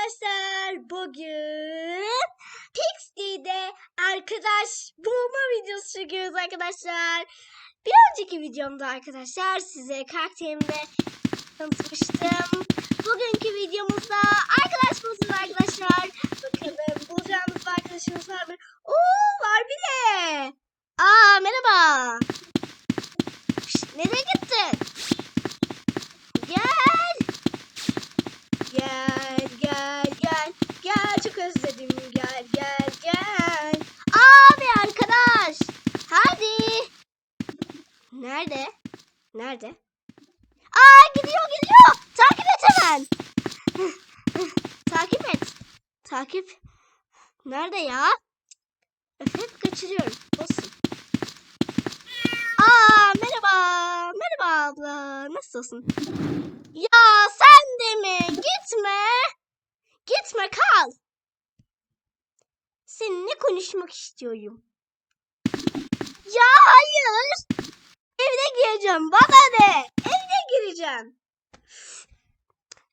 arkadaşlar. Bugün Pixie'de arkadaş bulma videosu çekiyoruz arkadaşlar. Bir önceki videomda arkadaşlar size karakterimle tanıtmıştım. Bugünkü videomuzda arkadaş bulacağız arkadaşlar. Bakalım bulacağımız bir arkadaşımız var mı? Oo var bile. Aa merhaba. Şşt, nereye gittin? Gel. Gel gel gel gel çok özledim gel gel gel. Abi arkadaş hadi. Nerede? Nerede? Aa gidiyor gidiyor. Takip et hemen. Takip et. Takip. Nerede ya? Hep kaçırıyorum. Olsun. Aa merhaba. Merhaba abla. Nasılsın? Ya sen de mi? Gitme. Gitme kal. Seninle konuşmak istiyorum. Ya hayır. Evde gireceğim. Bana ne? Evde gireceğim.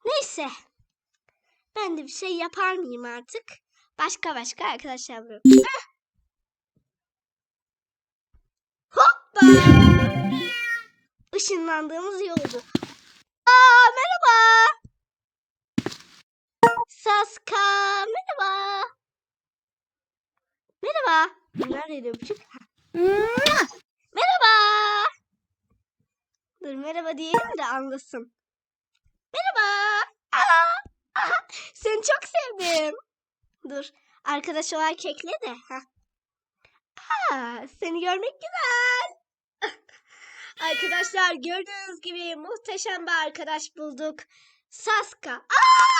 Neyse. Ben de bir şey yapar mıyım artık? Başka başka arkadaşlar buluyorum. Heh. Hoppa. Işınlandığımız iyi oldu. Aa, merhaba. Saska, merhaba. Merhaba. Neredeydi öpücük? Ha. Merhaba. Dur merhaba diyelim de anlasın. Merhaba. Aa, aha, seni çok sevdim. Dur arkadaş olarak ekle de. Aa, seni görmek güzel. Arkadaşlar gördüğünüz gibi muhteşem bir arkadaş bulduk. Saska. Aa!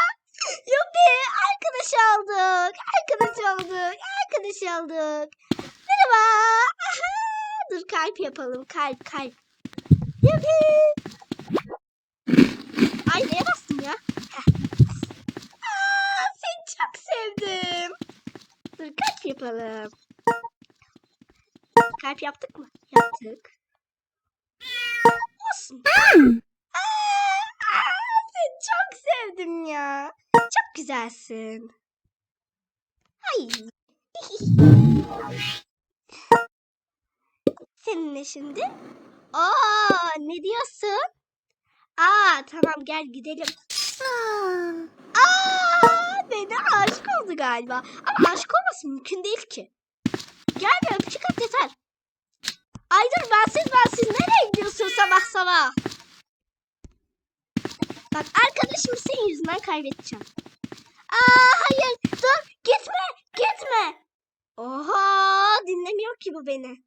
Arkadaş olduk. Arkadaş olduk. Arkadaş olduk. Merhaba. Aha! Dur kalp yapalım. Kalp kalp. Yuppi. Ay neye bastım ya? Heh. Aa, seni çok sevdim. Dur kalp yapalım. Kalp yaptık mı? Yaptık. Olsun. Seni çok sevdim ya. Çok güzelsin. Ay. Seninle şimdi. Aa, ne diyorsun? Aa, tamam gel gidelim. Aa, beni aşık oldu galiba. Ama aşık olması mümkün değil ki. Gel bir öpücük at yeter. Ay dur bensiz bensiz nereye gidiyorsun sabah sabah? Bak arkadaşımı senin yüzünden kaybedeceğim. Aa hayır dur gitme gitme. Oha dinlemiyor ki bu beni.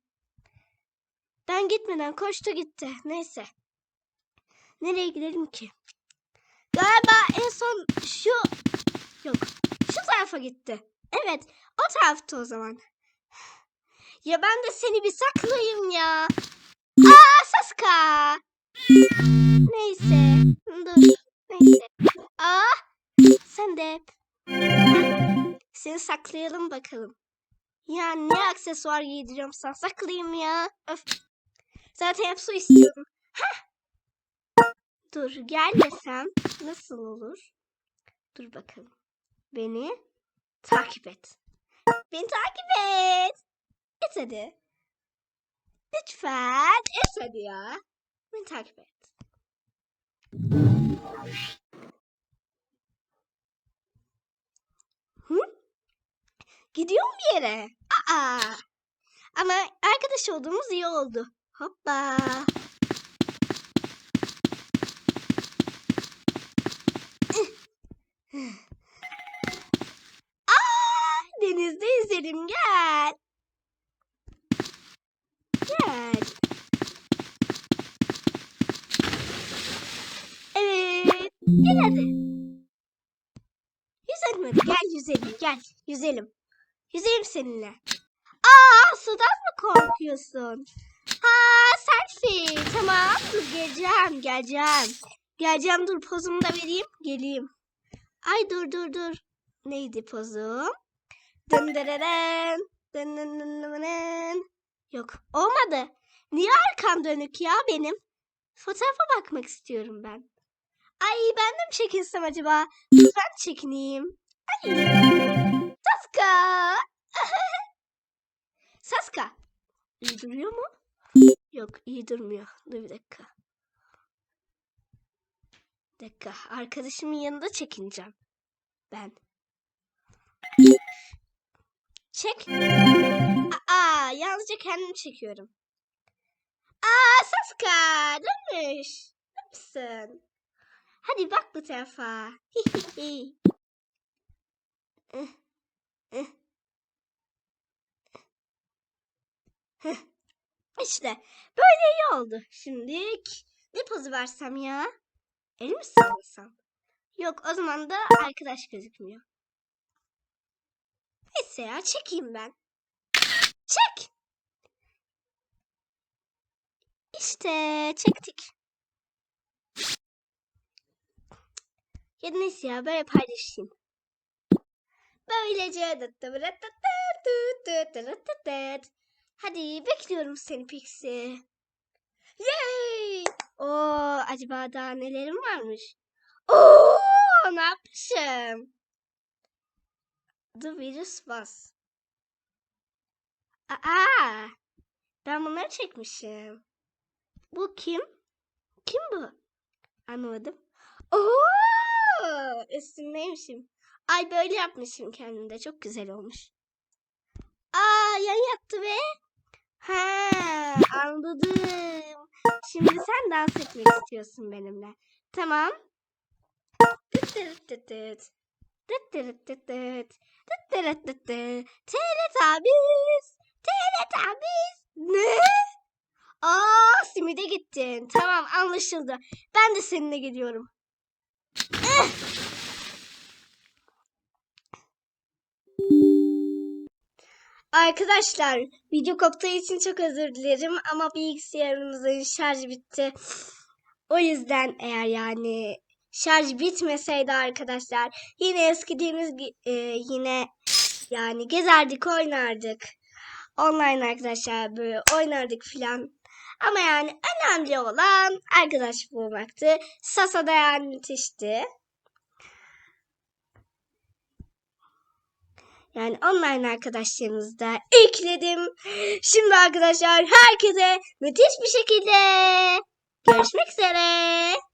Ben gitmeden koştu gitti. Neyse. Nereye gidelim ki? Galiba en son şu yok şu tarafa gitti. Evet o tarafta o zaman. Ya ben de seni bir saklayayım ya. Aa Saska. Neyse. Dur. Neyse. Aa sen de. Seni saklayalım bakalım. Ya ne aksesuar giydiriyorum sana saklayayım ya. Öf. Zaten hep su istiyorum. Heh. Dur gelmesem nasıl olur? Dur bakalım. Beni takip et. Beni takip et. Et hadi. Lütfen et ya. Beni takip et. Hı? Gidiyor mu yere? Aa. Ama arkadaş olduğumuz iyi oldu. Hoppa. Aa, denizde yüzelim gel. Gel. Evet. Gel hadi. Yüzelim hadi. Gel yüzelim. Gel. Yüzelim. Yüzelim seninle. Aa sudan mı korkuyorsun? Ha selfie. Tamam. Dur geleceğim. Geleceğim. Geleceğim. Dur pozumu da vereyim. Geleyim. Ay dur dur dur. Neydi pozum? Dın dırırın. Dın dın dın dın dın. Yok olmadı. Niye arkam dönük ya benim? Fotoğrafa bakmak istiyorum ben. Ay ben de mi çekinsem acaba? Ben çekineyim. Ay. Saska. Saska. İyi duruyor mu? Yok iyi durmuyor. Dur bir dakika. Bir dakika. Arkadaşımın yanında çekineceğim. Ben. Çek. Aa, yalnızca kendimi çekiyorum. Aa, Saska dönmüş. Ne yapsın? Hadi bak bu tarafa. İşte böyle iyi oldu. Şimdi ne pozu versem ya? El mi sallasam? Yok o zaman da arkadaş gözükmüyor. Neyse ya çekeyim ben. Çek. İşte çektik. Ya neyse ya böyle paylaşayım. Böylece Hadi bekliyorum seni Pixie. Yay! Oo, acaba daha nelerim varmış? Oo, ne yapmışım? The Virus Bus. Aa, ben bunları çekmişim. Bu kim? Kim bu? Anladım. Oo! Üstündeymişim. Ay böyle yapmışım kendimde. Çok güzel olmuş. Aa yan yattı ve ha anladım. Şimdi sen dans etmek istiyorsun benimle. Tamam. Tıt tırıt tıt tıt. Tıt tırıt tıt tıt. Tıt tırıt tıt tıt. Teletubbies. Teletubbies. Ne? Aa simide gittin. Tamam anlaşıldı. Ben de seninle gidiyorum. Arkadaşlar video koptuğu için çok özür dilerim ama bilgisayarımızın şarjı bitti. O yüzden eğer yani şarj bitmeseydi arkadaşlar yine eskidiğimiz gi- e, yine yani gezerdik oynardık. Online arkadaşlar böyle oynardık filan. Ama yani önemli olan arkadaş bulmaktı. Sasa da yani müthişti. Yani online arkadaşlarımızı da ekledim. Şimdi arkadaşlar herkese müthiş bir şekilde görüşmek üzere.